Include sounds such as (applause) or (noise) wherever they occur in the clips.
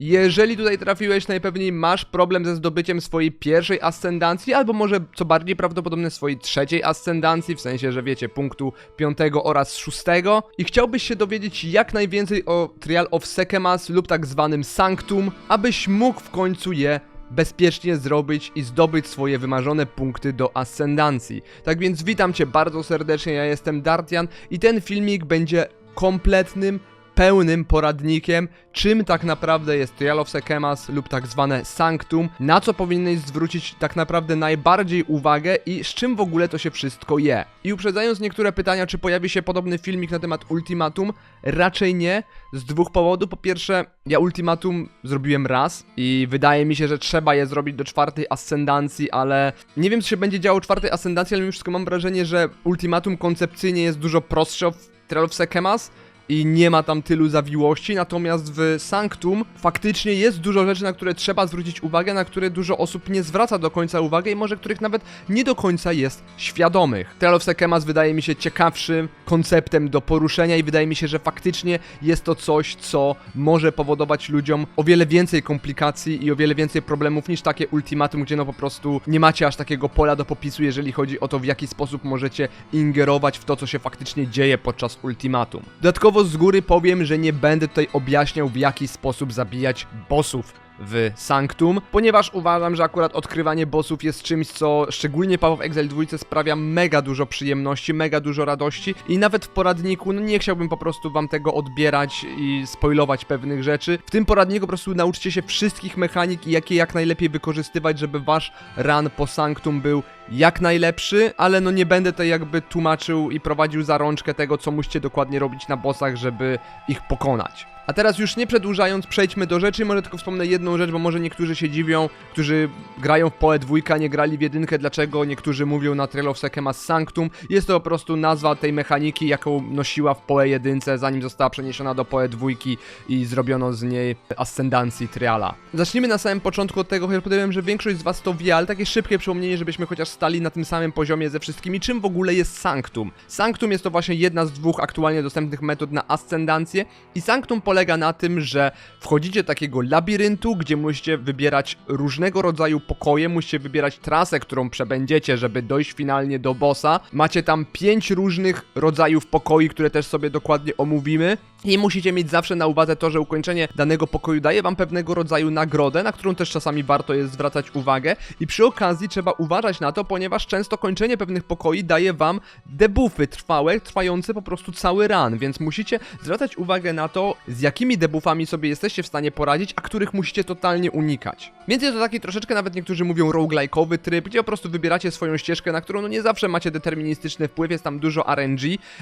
Jeżeli tutaj trafiłeś, najpewniej masz problem ze zdobyciem swojej pierwszej ascendancji, albo może co bardziej prawdopodobne swojej trzeciej ascendancji, w sensie, że wiecie, punktu piątego oraz szóstego. I chciałbyś się dowiedzieć jak najwięcej o Trial of Sekemas lub tak zwanym Sanctum, abyś mógł w końcu je bezpiecznie zrobić i zdobyć swoje wymarzone punkty do ascendancji. Tak więc witam cię bardzo serdecznie, ja jestem Dartian i ten filmik będzie kompletnym pełnym poradnikiem, czym tak naprawdę jest Trial of Sekemas lub tak zwane Sanctum, na co powinieneś zwrócić tak naprawdę najbardziej uwagę i z czym w ogóle to się wszystko je. I uprzedzając niektóre pytania, czy pojawi się podobny filmik na temat Ultimatum, raczej nie, z dwóch powodów. Po pierwsze, ja Ultimatum zrobiłem raz i wydaje mi się, że trzeba je zrobić do czwartej ascendancji, ale nie wiem, co się będzie działo czwartej ascendancji, ale mimo wszystko mam wrażenie, że Ultimatum koncepcyjnie jest dużo prostsze w Trial of Sekemas, i nie ma tam tylu zawiłości, natomiast w Sanctum faktycznie jest dużo rzeczy, na które trzeba zwrócić uwagę, na które dużo osób nie zwraca do końca uwagi i może których nawet nie do końca jest świadomych. Trial of Sekemas wydaje mi się ciekawszym konceptem do poruszenia i wydaje mi się, że faktycznie jest to coś, co może powodować ludziom o wiele więcej komplikacji i o wiele więcej problemów niż takie ultimatum, gdzie no po prostu nie macie aż takiego pola do popisu, jeżeli chodzi o to, w jaki sposób możecie ingerować w to, co się faktycznie dzieje podczas ultimatum. Dodatkowo z góry powiem, że nie będę tutaj objaśniał, w jaki sposób zabijać bossów w Sanctum, ponieważ uważam, że akurat odkrywanie bossów jest czymś, co szczególnie Paweł w Exile 2 sprawia mega dużo przyjemności, mega dużo radości i nawet w poradniku, no nie chciałbym po prostu wam tego odbierać i spoilować pewnych rzeczy. W tym poradniku po prostu nauczcie się wszystkich mechanik i jakie jak najlepiej wykorzystywać, żeby wasz run po Sanctum był jak najlepszy, ale no nie będę tutaj jakby tłumaczył i prowadził za rączkę tego, co musicie dokładnie robić na bossach, żeby ich pokonać. A teraz już nie przedłużając, przejdźmy do rzeczy. Może tylko wspomnę jedną rzecz, bo może niektórzy się dziwią, którzy grają w PoE dwójka, nie grali w jedynkę, dlaczego niektórzy mówią na Trail of Sekemas Sanctum. Jest to po prostu nazwa tej mechaniki, jaką nosiła w PoE jedynce, zanim została przeniesiona do PoE dwójki i zrobiono z niej ascendancji Triala. Zacznijmy na samym początku od tego, chociaż podejrzewam, że większość z was to wie, ale takie szybkie przypomnienie, żebyśmy chociaż stali na tym samym poziomie ze wszystkimi, czym w ogóle jest Sanctum. Sanctum jest to właśnie jedna z dwóch aktualnie dostępnych metod na ascendancję i Sanctum polega na tym, że wchodzicie do takiego labiryntu, gdzie musicie wybierać różnego rodzaju pokoje, musicie wybierać trasę, którą przebędziecie, żeby dojść finalnie do bossa. Macie tam pięć różnych rodzajów pokoi, które też sobie dokładnie omówimy. I musicie mieć zawsze na uwadze to, że ukończenie danego pokoju daje wam pewnego rodzaju nagrodę, na którą też czasami warto jest zwracać uwagę. I przy okazji trzeba uważać na to, ponieważ często kończenie pewnych pokoi daje wam debuffy trwałe, trwające po prostu cały run, więc musicie zwracać uwagę na to, z jakimi debuffami sobie jesteście w stanie poradzić, a których musicie totalnie unikać. Więc jest to taki troszeczkę, nawet niektórzy mówią roguelike'owy tryb, gdzie po prostu wybieracie swoją ścieżkę, na którą no nie zawsze macie deterministyczny wpływ, jest tam dużo RNG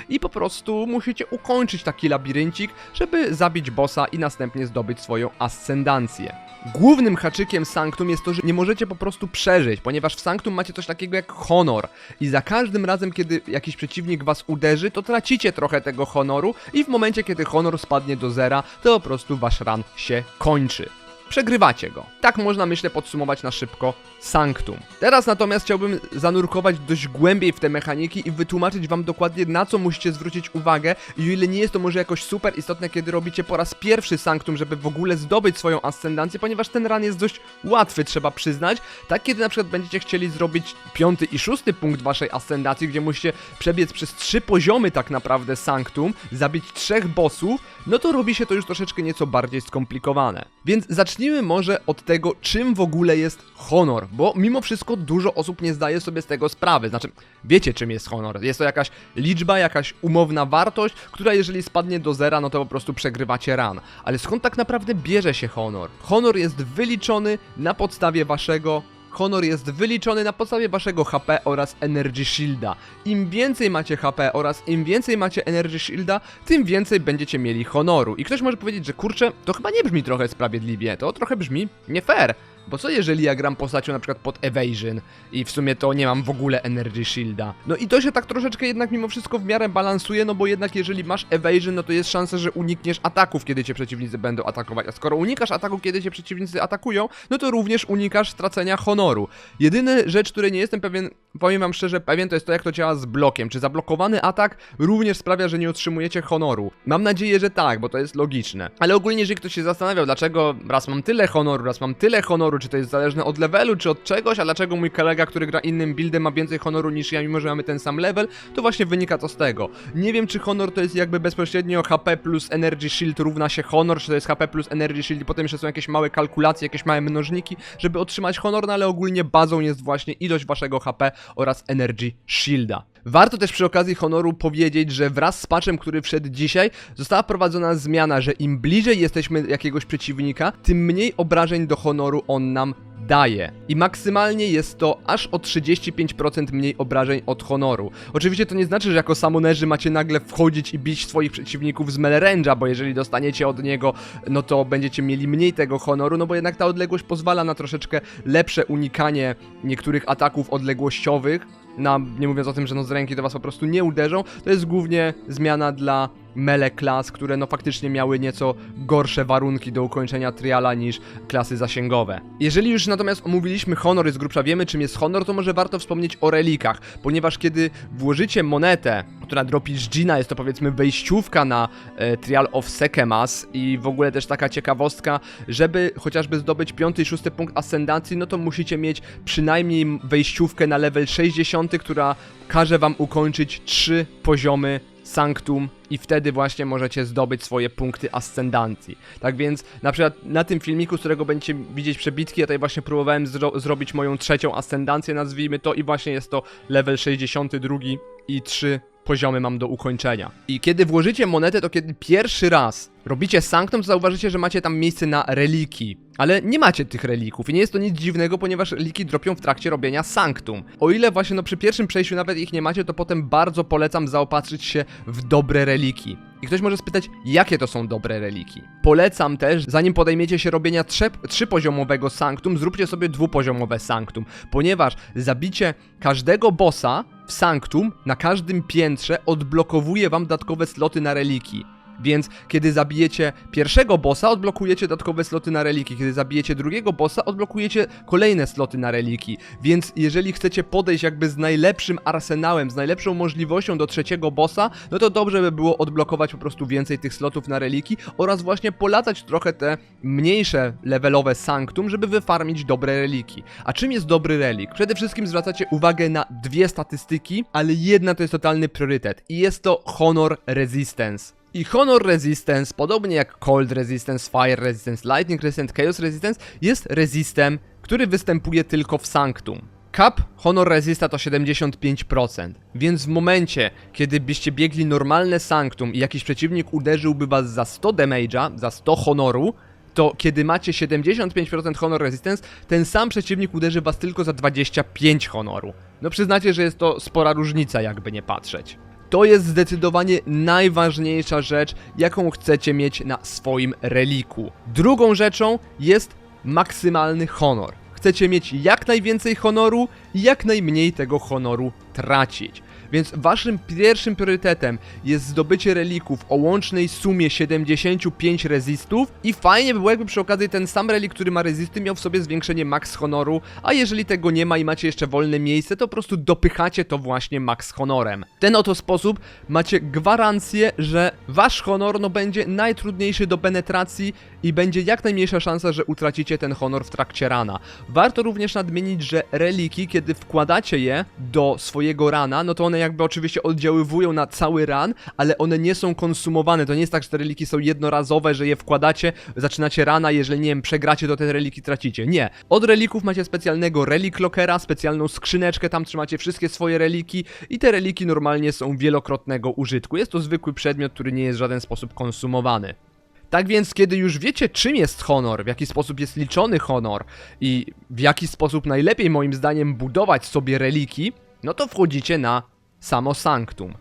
i po prostu musicie ukończyć taki labiryncik, żeby zabić bossa i następnie zdobyć swoją ascendancję. Głównym haczykiem Sanctum jest to, że nie możecie po prostu przeżyć, ponieważ w Sanctum macie coś takiego jak honor i za każdym razem, kiedy jakiś przeciwnik was uderzy, to tracicie trochę tego honoru i w momencie, kiedy honor spadnie do zera, to po prostu wasz run się kończy. Przegrywacie go. Tak można, myślę, podsumować na szybko Sanctum. Teraz natomiast chciałbym zanurkować dość głębiej w te mechaniki i wytłumaczyć wam dokładnie na co musicie zwrócić uwagę i o ile nie jest to może jakoś super istotne, kiedy robicie po raz pierwszy Sanctum, żeby w ogóle zdobyć swoją ascendancję, ponieważ ten run jest dość łatwy, trzeba przyznać. Tak, kiedy na przykład będziecie chcieli zrobić piąty i szósty punkt waszej ascendacji, gdzie musicie przebiec przez trzy poziomy tak naprawdę Sanctum, zabić trzech bossów, no to robi się to już troszeczkę nieco bardziej skomplikowane. Więc zacznijmy może od tego, czym w ogóle jest honor, bo mimo wszystko dużo osób nie zdaje sobie z tego sprawy. Znaczy, wiecie czym jest honor. Jest to jakaś liczba, jakaś umowna wartość, która jeżeli spadnie do zera, no to po prostu przegrywacie ran. Ale skąd tak naprawdę bierze się honor? Honor jest wyliczony na podstawie waszego honor jest wyliczony na podstawie waszego HP oraz Energy Shielda. Im więcej macie HP oraz im więcej macie Energy Shielda, tym więcej będziecie mieli honoru. I ktoś może powiedzieć, że kurczę, to chyba nie brzmi trochę sprawiedliwie, to trochę brzmi nie fair. Bo co jeżeli ja gram postacią na przykład pod evasion i w sumie to nie mam w ogóle energy shielda? No i to się tak troszeczkę jednak mimo wszystko w miarę balansuje, no bo jednak jeżeli masz evasion, no to jest szansa, że unikniesz ataków, kiedy cię przeciwnicy będą atakować. A skoro unikasz ataku, kiedy cię przeciwnicy atakują, no to również unikasz stracenia honoru. Jedyna rzecz, której nie jestem pewien, powiem wam szczerze, pewien to jest to, jak to działa z blokiem. Czy zablokowany atak również sprawia, że nie otrzymujecie honoru? Mam nadzieję, że tak, bo to jest logiczne. Ale ogólnie, jeżeli ktoś się zastanawiał, dlaczego raz mam tyle honoru, raz mam tyle honoru, czy to jest zależne od levelu, czy od czegoś, a dlaczego mój kolega, który gra innym buildem ma więcej honoru niż ja, mimo że mamy ten sam level, to właśnie wynika to z tego. Nie wiem, czy honor to jest jakby bezpośrednio HP plus energy shield równa się honor, czy to jest HP plus energy shield i potem jeszcze są jakieś małe kalkulacje, jakieś małe mnożniki, żeby otrzymać honor, no ale ogólnie bazą jest właśnie ilość waszego HP oraz energy shielda. Warto też przy okazji honoru powiedzieć, że wraz z patchem, który wszedł dzisiaj, została prowadzona zmiana, że im bliżej jesteśmy jakiegoś przeciwnika, tym mniej obrażeń do honoru on nam daje. I maksymalnie jest to aż o 35% mniej obrażeń od honoru. Oczywiście to nie znaczy, że jako samonerzy macie nagle wchodzić i bić swoich przeciwników z melee bo jeżeli dostaniecie od niego, no to będziecie mieli mniej tego honoru, no bo jednak ta odległość pozwala na troszeczkę lepsze unikanie niektórych ataków odległościowych, na, nie mówiąc o tym, że no z ręki to was po prostu nie uderzą, to jest głównie zmiana dla mele klas, które no faktycznie miały nieco gorsze warunki do ukończenia triala niż klasy zasięgowe. Jeżeli już natomiast omówiliśmy honor z grubsza wiemy czym jest honor, to może warto wspomnieć o relikach, ponieważ kiedy włożycie monetę, która dropi z Gina, jest to powiedzmy wejściówka na e, Trial of Sekemas i w ogóle też taka ciekawostka, żeby chociażby zdobyć piąty i szósty punkt ascendancji, no to musicie mieć przynajmniej wejściówkę na level 60, która każe wam ukończyć trzy poziomy Sanctum i wtedy właśnie możecie zdobyć swoje punkty ascendancji. Tak więc na przykład na tym filmiku, z którego będziecie widzieć przebitki, ja tutaj właśnie próbowałem zro zrobić moją trzecią ascendancję, nazwijmy to, i właśnie jest to level 62 i 3 poziomy mam do ukończenia. I kiedy włożycie monetę, to kiedy pierwszy raz robicie sanktum, to zauważycie, że macie tam miejsce na reliki. Ale nie macie tych relików i nie jest to nic dziwnego, ponieważ reliki dropią w trakcie robienia sanktum. O ile właśnie no przy pierwszym przejściu nawet ich nie macie, to potem bardzo polecam zaopatrzyć się w dobre reliki. I ktoś może spytać, jakie to są dobre reliki. Polecam też, zanim podejmiecie się robienia trze- trzypoziomowego sanktum, zróbcie sobie dwupoziomowe sanktum, ponieważ zabicie każdego bossa w sanktum na każdym piętrze odblokowuje wam dodatkowe sloty na reliki. Więc kiedy zabijecie pierwszego bossa, odblokujecie dodatkowe sloty na reliki. Kiedy zabijecie drugiego bossa, odblokujecie kolejne sloty na reliki. Więc jeżeli chcecie podejść jakby z najlepszym arsenałem, z najlepszą możliwością do trzeciego bossa, no to dobrze by było odblokować po prostu więcej tych slotów na reliki oraz właśnie polatać trochę te mniejsze levelowe sanctum, żeby wyfarmić dobre reliki. A czym jest dobry relik? Przede wszystkim zwracacie uwagę na dwie statystyki, ale jedna to jest totalny priorytet i jest to Honor Resistance. I Honor Resistance, podobnie jak Cold Resistance, Fire Resistance, Lightning Resistance, Chaos Resistance, jest resistem, który występuje tylko w Sanctum. Cap Honor Resista to 75%, więc w momencie, kiedy byście biegli normalne Sanctum i jakiś przeciwnik uderzyłby was za 100 damage'a, za 100 honoru, to kiedy macie 75% honor resistance, ten sam przeciwnik uderzy was tylko za 25 honoru. No przyznacie, że jest to spora różnica, jakby nie patrzeć. To jest zdecydowanie najważniejsza rzecz, jaką chcecie mieć na swoim reliku. Drugą rzeczą jest maksymalny honor. Chcecie mieć jak najwięcej honoru jak najmniej tego honoru tracić. Więc waszym pierwszym priorytetem jest zdobycie relików o łącznej sumie 75 rezistów i fajnie by było jakby przy okazji ten sam relik, który ma rezisty miał w sobie zwiększenie max honoru, a jeżeli tego nie ma i macie jeszcze wolne miejsce, to po prostu dopychacie to właśnie max honorem. W ten oto sposób macie gwarancję, że wasz honor no będzie najtrudniejszy do penetracji i będzie jak najmniejsza szansa, że utracicie ten honor w trakcie rana. Warto również nadmienić, że reliki, kiedy wkładacie je do swojego rana, no to one jakby oczywiście oddziaływują na cały ran, ale one nie są konsumowane. To nie jest tak, że te reliki są jednorazowe, że je wkładacie, zaczynacie rana, jeżeli nie wiem, przegracie, to te reliki tracicie. Nie. Od relików macie specjalnego relik lockera, specjalną skrzyneczkę, tam trzymacie wszystkie swoje reliki i te reliki normalnie są wielokrotnego użytku. Jest to zwykły przedmiot, który nie jest w żaden sposób konsumowany. Tak więc, kiedy już wiecie, czym jest honor, w jaki sposób jest liczony honor i w jaki sposób najlepiej moim zdaniem budować sobie reliki, no to wchodzicie na samo sanctum.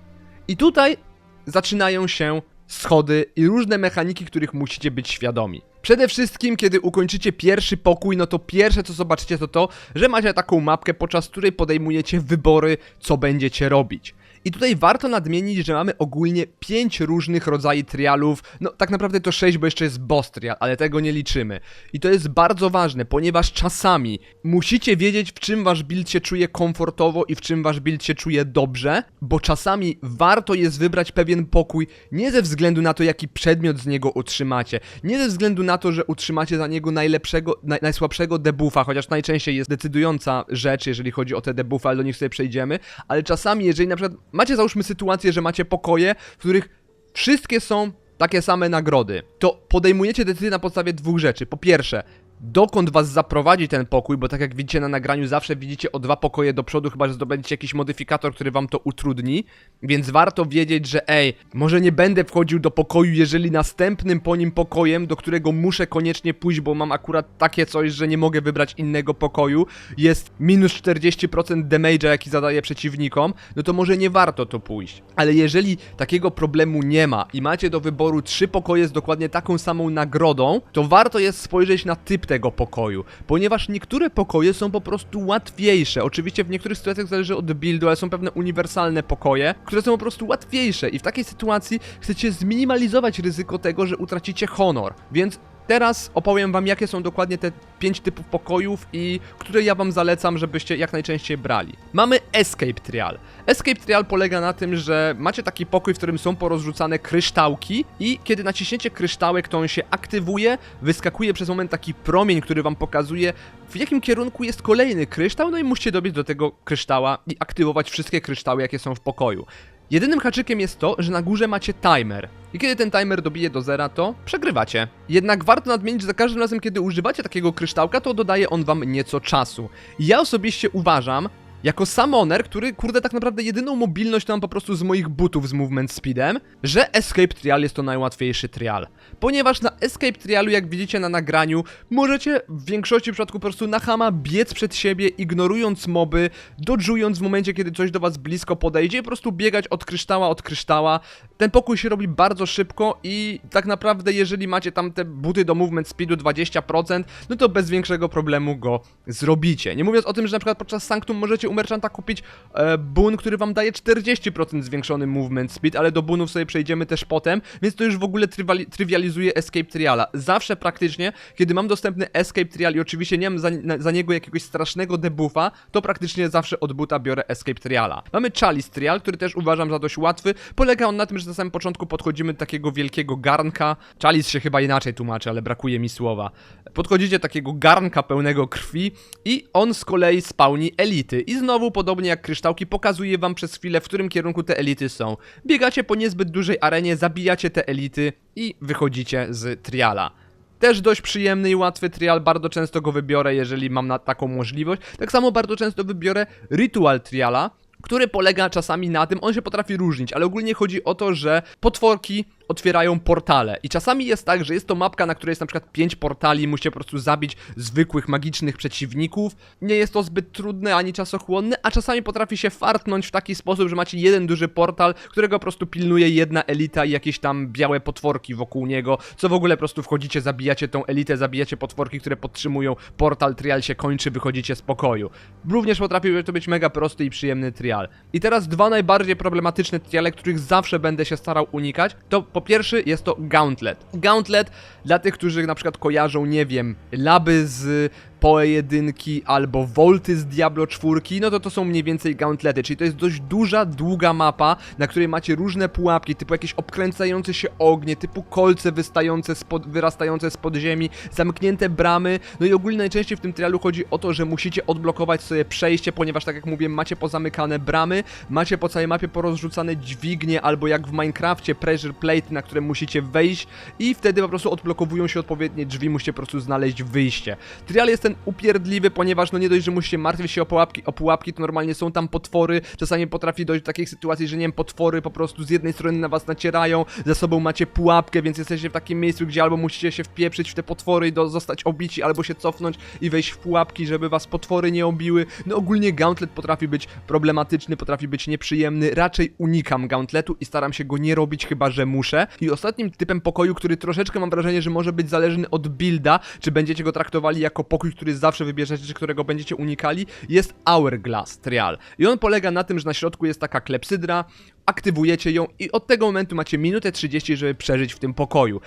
I tutaj zaczynają się schody i różne mechaniki, których musicie być świadomi. Przede wszystkim, kiedy ukończycie pierwszy pokój, no to pierwsze co zobaczycie to to, że macie taką mapkę, podczas której podejmujecie wybory, co będziecie robić. I tutaj warto nadmienić, że mamy ogólnie 5 różnych rodzajów trialów, no tak naprawdę to 6, bo jeszcze jest boss trial, ale tego nie liczymy. I to jest bardzo ważne, ponieważ czasami musicie wiedzieć, w czym wasz build się czuje komfortowo i w czym wasz build się czuje dobrze, bo czasami warto jest wybrać pewien pokój nie ze względu na to, jaki przedmiot z niego utrzymacie, nie ze względu na to, że utrzymacie za niego najlepszego, naj, najsłabszego debuffa, chociaż najczęściej jest decydująca rzecz, jeżeli chodzi o te debuffy, ale do nich sobie przejdziemy, ale czasami, jeżeli na przykład macie załóżmy sytuację, że macie pokoje, w których wszystkie są takie same nagrody, to podejmujecie decyzję na podstawie dwóch rzeczy. Po pierwsze, dokąd was zaprowadzi ten pokój, bo tak jak widzicie na nagraniu, zawsze widzicie o dwa pokoje do przodu, chyba że zdobędziecie jakiś modyfikator, który wam to utrudni, więc warto wiedzieć, że ej, może nie będę wchodził do pokoju, jeżeli następnym po nim pokojem, do którego muszę koniecznie pójść, bo mam akurat takie coś, że nie mogę wybrać innego pokoju, jest minus 40% damage'a, jaki zadaję przeciwnikom, no to może nie warto to pójść. Ale jeżeli takiego problemu nie ma i macie do wyboru trzy pokoje z dokładnie taką samą nagrodą, to warto jest spojrzeć na typ tego pokoju, ponieważ niektóre pokoje są po prostu łatwiejsze. Oczywiście w niektórych sytuacjach zależy od buildu, ale są pewne uniwersalne pokoje, które są po prostu łatwiejsze i w takiej sytuacji chcecie zminimalizować ryzyko tego, że utracicie honor. Więc Teraz opowiem wam, jakie są dokładnie te 5 typów pokojów i które ja wam zalecam, żebyście jak najczęściej brali. Mamy Escape Trial. Escape Trial polega na tym, że macie taki pokój, w którym są porozrzucane kryształki i kiedy naciśniecie kryształek, to on się aktywuje, wyskakuje przez moment taki promień, który wam pokazuje, w jakim kierunku jest kolejny kryształ, no i musicie dobiec do tego kryształa i aktywować wszystkie kryształy, jakie są w pokoju. Jedynym haczykiem jest to, że na górze macie timer. I kiedy ten timer dobije do zera, to przegrywacie. Jednak warto nadmienić, że za każdym razem, kiedy używacie takiego kryształka, to dodaje on wam nieco czasu. I ja osobiście uważam, jako summoner, który kurde tak naprawdę jedyną mobilność to mam po prostu z moich butów z movement speedem, że Escape Trial jest to najłatwiejszy trial. Ponieważ na Escape Trialu, jak widzicie na nagraniu, możecie w większości przypadków po prostu na hama biec przed siebie, ignorując moby, dodżując w momencie, kiedy coś do was blisko podejdzie i po prostu biegać od kryształa od kryształa. Ten pokój się robi bardzo szybko i tak naprawdę jeżeli macie tam te buty do movement speedu 20%, no to bez większego problemu go zrobicie. Nie mówiąc o tym, że na przykład podczas Sanctum możecie u merchanta kupić e, bun, który wam daje 40% zwiększony movement speed, ale do bunów sobie przejdziemy też potem, więc to już w ogóle trywiali- trywializuje Escape Triala. Zawsze praktycznie, kiedy mam dostępny Escape Trial i oczywiście nie mam za, za niego jakiegoś strasznego debuffa, to praktycznie zawsze od buta biorę Escape Triala. Mamy Chalice Trial, który też uważam za dość łatwy. Polega on na tym, że na samym początku podchodzimy do takiego wielkiego garnka. Chalice się chyba inaczej tłumaczy, ale brakuje mi słowa. Podchodzicie takiego garnka pełnego krwi i on z kolei spawni elity. I znowu, podobnie jak kryształki, pokazuje wam przez chwilę, w którym kierunku te elity są. Biegacie po niezbyt dużej arenie, zabijacie te elity i wychodzicie z triala. Też dość przyjemny i łatwy trial, bardzo często go wybiorę, jeżeli mam na taką możliwość. Tak samo bardzo często wybiorę ritual triala, który polega czasami na tym, on się potrafi różnić, ale ogólnie chodzi o to, że potworki otwierają portale. I czasami jest tak, że jest to mapka, na której jest na przykład 5 portali, musicie po prostu zabić zwykłych, magicznych przeciwników. Nie jest to zbyt trudne ani czasochłonne, a czasami potrafi się fartnąć w taki sposób, że macie jeden duży portal, którego po prostu pilnuje jedna elita i jakieś tam białe potworki wokół niego, co w ogóle po prostu wchodzicie, zabijacie tą elitę, zabijacie potworki, które podtrzymują portal, trial się kończy, wychodzicie z pokoju. Również potrafi to być mega prosty i przyjemny trial. I teraz dwa najbardziej problematyczne triale, których zawsze będę się starał unikać, to po pierwsze jest to Gauntlet. Gauntlet dla tych, którzy na przykład kojarzą, nie wiem, laby z Poe 1 albo Volty z Diablo 4, no to to są mniej więcej gauntlety, czyli to jest dość duża, długa mapa, na której macie różne pułapki, typu jakieś obkręcające się ognie, typu kolce wystające spod, wyrastające spod ziemi, zamknięte bramy, no i ogólnie najczęściej w tym trialu chodzi o to, że musicie odblokować sobie przejście, ponieważ tak jak mówię, macie pozamykane bramy, macie po całej mapie porozrzucane dźwignie, albo jak w Minecrafcie pressure plate, na które musicie wejść i wtedy po prostu odblokowują się odpowiednie drzwi, musicie po prostu znaleźć wyjście. Trial jest ten upierdliwy, ponieważ no nie dość, że musicie martwić się o pułapki, o pułapki, to normalnie są tam potwory, czasami potrafi dojść do takich sytuacji, że nie wiem, potwory po prostu z jednej strony na was nacierają, za sobą macie pułapkę, więc jesteście w takim miejscu, gdzie albo musicie się wpieprzyć w te potwory i do, zostać obici, albo się cofnąć i wejść w pułapki, żeby was potwory nie obiły. No ogólnie Gauntlet potrafi być problematyczny, potrafi być nieprzyjemny, raczej unikam Gauntletu i staram się go nie robić, chyba że muszę. I ostatnim typem pokoju, który troszeczkę mam wrażenie, że może być zależny od builda, czy będziecie go traktowali jako pokój, który zawsze wybierzecie, czy którego będziecie unikali, jest Hourglass Trial. I on polega na tym, że na środku jest taka klepsydra, aktywujecie ją i od tego momentu macie minutę 30, żeby przeżyć w tym pokoju.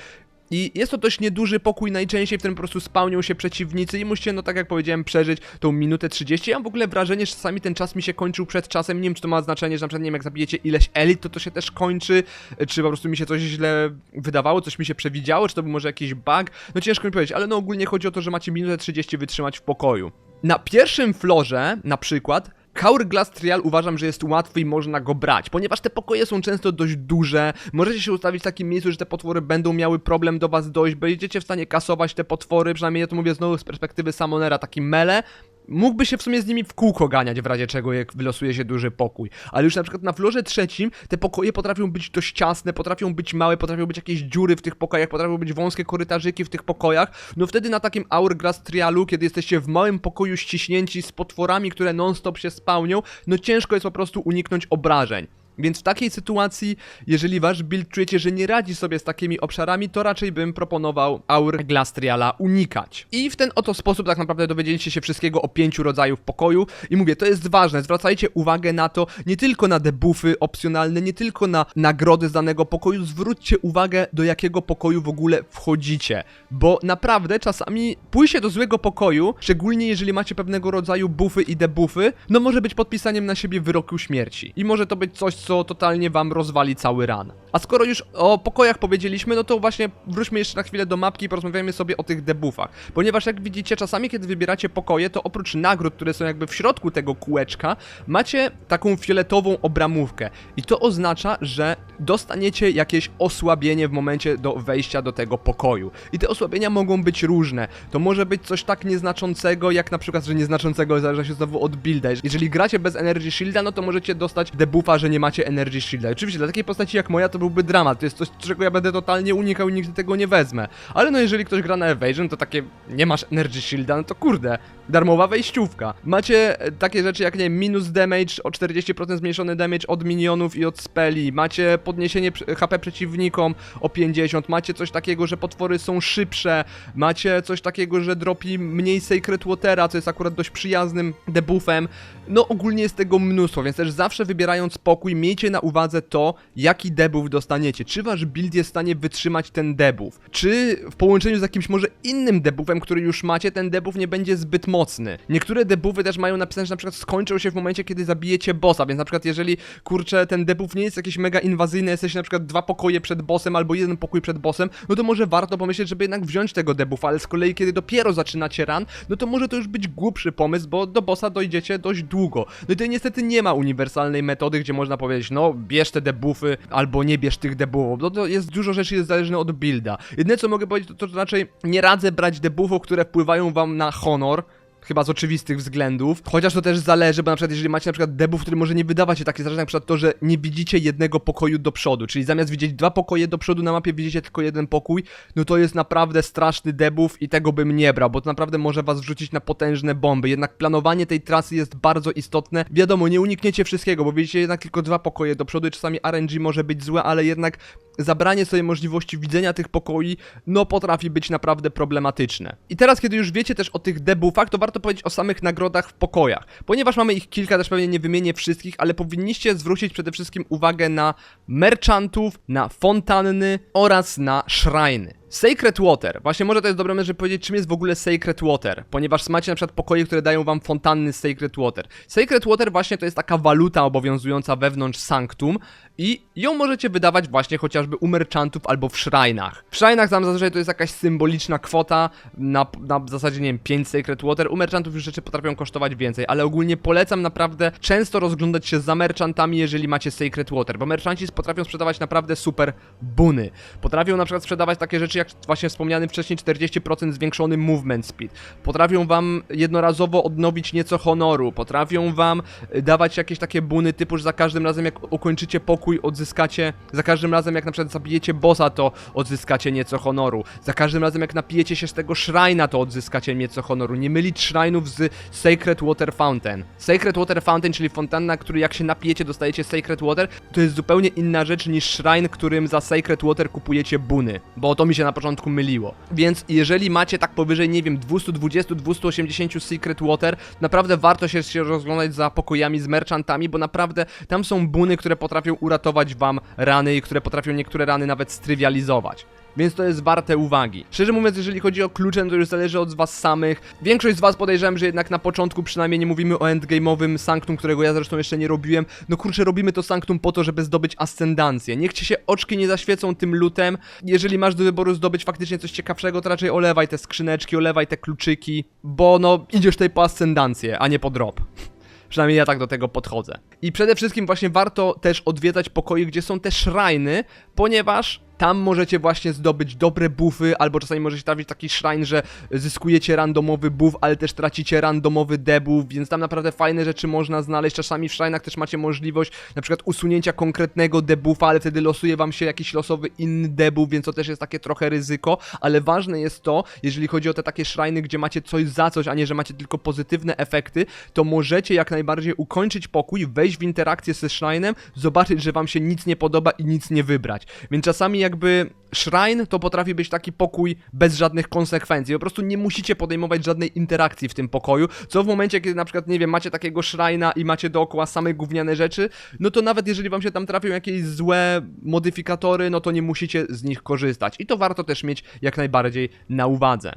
I jest to dość nieduży pokój najczęściej, w którym po prostu spełnią się przeciwnicy i musicie, no tak jak powiedziałem, przeżyć tą minutę 30. Ja mam w ogóle wrażenie, że czasami ten czas mi się kończył przed czasem. Nie wiem, czy to ma znaczenie, że na przykład, nie wiem, jak zabijecie ileś elit, to to się też kończy, czy po prostu mi się coś źle wydawało, coś mi się przewidziało, czy to był może jakiś bug. No ciężko mi powiedzieć, ale no ogólnie chodzi o to, że macie minutę 30 wytrzymać w pokoju. Na pierwszym florze, na przykład, Hourglass Trial uważam, że jest łatwy i można go brać, ponieważ te pokoje są często dość duże, możecie się ustawić w takim miejscu, że te potwory będą miały problem do was dojść, będziecie w stanie kasować te potwory, przynajmniej ja to mówię znowu z perspektywy Samonera, taki mele, Mógłby się w sumie z nimi w kółko ganiać w razie czego, jak wylosuje się duży pokój. Ale już na przykład na florze trzecim te pokoje potrafią być dość ciasne, potrafią być małe, potrafią być jakieś dziury w tych pokojach, potrafią być wąskie korytarzyki w tych pokojach. No wtedy na takim Hourglass Trialu, kiedy jesteście w małym pokoju ściśnięci z potworami, które non-stop się spełnią, no ciężko jest po prostu uniknąć obrażeń. Więc w takiej sytuacji, jeżeli wasz build czujecie, że nie radzi sobie z takimi obszarami, to raczej bym proponował Hourglass Triala unikać. I w ten oto sposób tak naprawdę dowiedzieliście się wszystkiego o pięciu rodzajów pokoju. I mówię, to jest ważne, zwracajcie uwagę na to, nie tylko na debuffy opcjonalne, nie tylko na nagrody z danego pokoju, zwróćcie uwagę do jakiego pokoju w ogóle wchodzicie. Bo naprawdę czasami pójście do złego pokoju, szczególnie jeżeli macie pewnego rodzaju buffy i debuffy, no może być podpisaniem na siebie wyroku śmierci. I może to być coś, co totalnie wam rozwali cały ran. A skoro już o pokojach powiedzieliśmy, no to właśnie wróćmy jeszcze na chwilę do mapki i porozmawiajmy sobie o tych debuffach. Ponieważ jak widzicie, czasami kiedy wybieracie pokoje, to oprócz nagród, które są jakby w środku tego kółeczka, macie taką fioletową obramówkę. I to oznacza, że dostaniecie jakieś osłabienie w momencie do wejścia do tego pokoju. I te osłabienia mogą być różne. To może być coś tak nieznaczącego, jak na przykład, że nieznaczącego zależy się znowu od builda. Jeżeli gracie bez Energy Shielda, no to możecie dostać debuffa, że nie macie Energy Shielda. Oczywiście dla takiej postaci jak moja to byłby dramat. To jest coś, czego ja będę totalnie unikał i nigdy tego nie wezmę. Ale no jeżeli ktoś gra na Evasion, to takie nie masz Energy Shielda, no to kurde, darmowa wejściówka. Macie e, takie rzeczy jak nie minus damage, o 40% zmniejszony damage od minionów i od speli. Macie podniesienie HP przeciwnikom o 50. Macie coś takiego, że potwory są szybsze. Macie coś takiego, że dropi mniej Sacred Watera, co jest akurat dość przyjaznym debuffem. No ogólnie jest tego mnóstwo, więc też zawsze wybierając pokój, miejcie na uwadze to, jaki debuff dostaniecie. Czy wasz build jest w stanie wytrzymać ten debuff? Czy w połączeniu z jakimś może innym debuffem, który już macie, ten debuff nie będzie zbyt mocny? Niektóre debuffy też mają napisane, że na przykład skończą się w momencie, kiedy zabijecie bossa, więc na przykład jeżeli, kurczę, ten debuff nie jest jakiś mega inwazyjny, jesteście na przykład dwa pokoje przed bossem albo jeden pokój przed bossem, no to może warto pomyśleć, żeby jednak wziąć tego debuffa, ale z kolei kiedy dopiero zaczynacie run, no to może to już być głupszy pomysł, bo do bossa dojdziecie dość długo. No i tutaj niestety nie ma uniwersalnej metody, gdzie można powiedzieć, no bierz te debuffy albo nie bierz tych debuffów, no to jest dużo rzeczy jest zależne od builda. Jedyne co mogę powiedzieć, to, to raczej nie radzę brać debuffów, które wpływają wam na honor, Chyba z oczywistych względów. Chociaż to też zależy, bo na przykład jeżeli macie na przykład debuff, który może nie wydawać się taki zależny, na przykład to, że nie widzicie jednego pokoju do przodu, czyli zamiast widzieć dwa pokoje do przodu na mapie widzicie tylko jeden pokój, no to jest naprawdę straszny debuff i tego bym nie brał, bo to naprawdę może was wrzucić na potężne bomby. Jednak planowanie tej trasy jest bardzo istotne. Wiadomo, nie unikniecie wszystkiego, bo widzicie jednak tylko dwa pokoje do przodu i czasami RNG może być złe, ale jednak zabranie sobie możliwości widzenia tych pokoi, no potrafi być naprawdę problematyczne. I teraz, kiedy już wiecie też o tych debuffach, to warto powiedzieć o samych nagrodach w pokojach. Ponieważ mamy ich kilka, też pewnie nie wymienię wszystkich, ale powinniście zwrócić przede wszystkim uwagę na merchantów, na fontanny oraz na shriny. Sacred Water. Właśnie może to jest dobre moment, żeby powiedzieć, czym jest w ogóle Sacred Water, ponieważ macie na przykład pokoje, które dają wam fontanny z Sacred Water. Sacred Water właśnie to jest taka waluta obowiązująca wewnątrz Sanctum i ją możecie wydawać właśnie chociażby u merchantów albo w shrinach. W shrinach tam zazwyczaj to jest jakaś symboliczna kwota, na, na zasadzie nie wiem, 5 Sacred Water, u merchantów już rzeczy potrafią kosztować więcej, ale ogólnie polecam naprawdę często rozglądać się za merchantami, jeżeli macie Sacred Water, bo merchanci potrafią sprzedawać naprawdę super buny. Potrafią na przykład sprzedawać takie rzeczy jak jak właśnie wspomniany wcześniej, 40% zwiększony movement speed. Potrafią wam jednorazowo odnowić nieco honoru, potrafią wam y, dawać jakieś takie buny typu, że za każdym razem jak ukończycie pokój, odzyskacie, za każdym razem jak na przykład zabijecie bossa, to odzyskacie nieco honoru. Za każdym razem jak napijecie się z tego shrina, to odzyskacie nieco honoru. Nie mylić shrine'ów z Sacred Water Fountain. Sacred Water Fountain, czyli fontanna, który jak się napijecie, dostajecie Sacred Water, to jest zupełnie inna rzecz niż shrine, którym za Sacred Water kupujecie buny, bo to mi się na początku myliło. Więc jeżeli macie tak powyżej, nie wiem, 220-280 Secret Water, naprawdę warto się, się rozglądać za pokojami z merchantami, bo naprawdę tam są buny, które potrafią uratować wam rany i które potrafią niektóre rany nawet strywializować. Więc to jest warte uwagi. Szczerze mówiąc, jeżeli chodzi o klucze, no to już zależy od was samych. Większość z was podejrzewam, że jednak na początku przynajmniej nie mówimy o endgame'owym sanktum, którego ja zresztą jeszcze nie robiłem. No kurczę, robimy to sanktum po to, żeby zdobyć ascendancję. Niech ci się oczki nie zaświecą tym lutem. Jeżeli masz do wyboru zdobyć faktycznie coś ciekawszego, to raczej olewaj te skrzyneczki, olewaj te kluczyki, bo no idziesz tutaj po ascendancję, a nie po drop. (laughs) Przynajmniej ja tak do tego podchodzę. I przede wszystkim właśnie warto też odwiedzać pokoje, gdzie są te szrajny, ponieważ tam możecie właśnie zdobyć dobre buffy, albo czasami możecie trafić taki shrine, że zyskujecie randomowy buff, ale też tracicie randomowy debuff, więc tam naprawdę fajne rzeczy można znaleźć. Czasami w shrine'ach też macie możliwość na przykład usunięcia konkretnego debuffa, ale wtedy losuje wam się jakiś losowy inny debuff, więc to też jest takie trochę ryzyko, ale ważne jest to, jeżeli chodzi o te takie shriny, gdzie macie coś za coś, a nie, że macie tylko pozytywne efekty, to możecie jak najbardziej ukończyć pokój, wejść w interakcję ze shrinem, zobaczyć, że wam się nic nie podoba i nic nie wybrać. Więc czasami jakby shrine to potrafi być taki pokój bez żadnych konsekwencji. Po prostu nie musicie podejmować żadnej interakcji w tym pokoju, co w momencie, kiedy na przykład, nie wiem, macie takiego shrine'a i macie dookoła same gówniane rzeczy, no to nawet jeżeli wam się tam trafią jakieś złe modyfikatory, no to nie musicie z nich korzystać. I to warto też mieć jak najbardziej na uwadze.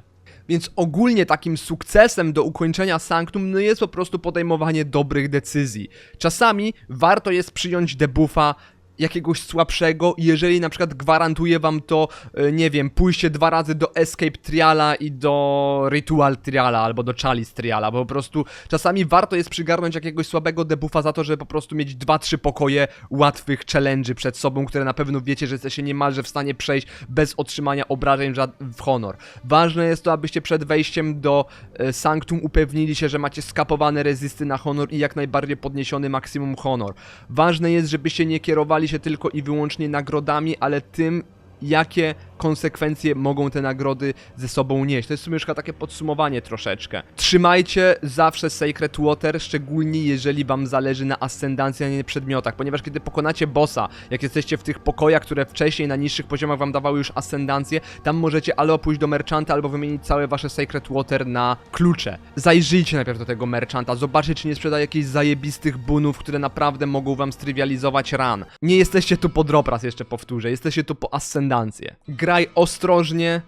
Więc ogólnie takim sukcesem do ukończenia sanktum no jest po prostu podejmowanie dobrych decyzji. Czasami warto jest przyjąć debuffa jakiegoś słabszego i jeżeli na przykład gwarantuje wam to, e, nie wiem, pójście dwa razy do Escape Triala i do Ritual Triala albo do Chalice Triala, bo po prostu czasami warto jest przygarnąć jakiegoś słabego debuffa za to, żeby po prostu mieć dwa, trzy pokoje łatwych challenge'y przed sobą, które na pewno wiecie, że jesteście niemalże w stanie przejść bez otrzymania obrażeń w honor. Ważne jest to, abyście przed wejściem do e, Sanctum upewnili się, że macie skapowane rezysty na honor i jak najbardziej podniesiony maksimum honor. Ważne jest, żebyście nie kierowali się tylko i wyłącznie nagrodami, ale tym, jakie konsekwencje mogą te nagrody ze sobą nieść. To jest w sumie już takie podsumowanie troszeczkę. Trzymajcie zawsze Sacred Water, szczególnie jeżeli wam zależy na ascendancji, a nie przedmiotach, ponieważ kiedy pokonacie bossa, jak jesteście w tych pokojach, które wcześniej na niższych poziomach wam dawały już ascendancję, tam możecie albo pójść do merchanta, albo wymienić całe wasze Sacred Water na klucze. Zajrzyjcie najpierw do tego merchanta, zobaczcie czy nie sprzeda jakichś zajebistych bunów, które naprawdę mogą wam strywializować ran. Nie jesteście tu po drop jeszcze powtórzę, jesteście tu po ascendancję. Graj ostrożnie,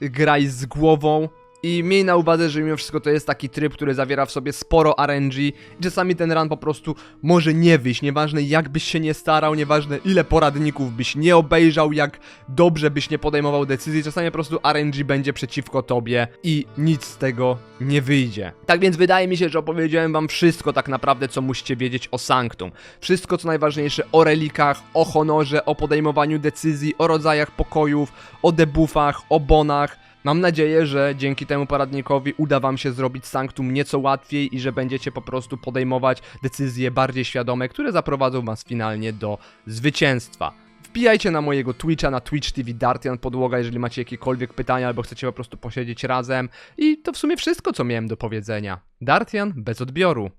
graj z głową i miej na uwadze, że mimo wszystko to jest taki tryb, który zawiera w sobie sporo RNG i czasami ten run po prostu może nie wyjść, nieważne jak byś się nie starał, nieważne ile poradników byś nie obejrzał, jak dobrze byś nie podejmował decyzji, czasami po prostu RNG będzie przeciwko tobie i nic z tego nie wyjdzie. Tak więc wydaje mi się, że opowiedziałem wam wszystko tak naprawdę, co musicie wiedzieć o Sanctum. Wszystko co najważniejsze o relikach, o honorze, o podejmowaniu decyzji, o rodzajach pokojów, o debuffach, o bonach, Mam nadzieję, że dzięki temu poradnikowi uda Wam się zrobić Sanctum nieco łatwiej i że będziecie po prostu podejmować decyzje bardziej świadome, które zaprowadzą Was finalnie do zwycięstwa. Wbijajcie na mojego Twitcha, na Twitch TV Dartian Podłoga, jeżeli macie jakiekolwiek pytania albo chcecie po prostu posiedzieć razem. I to w sumie wszystko, co miałem do powiedzenia. Dartian bez odbioru.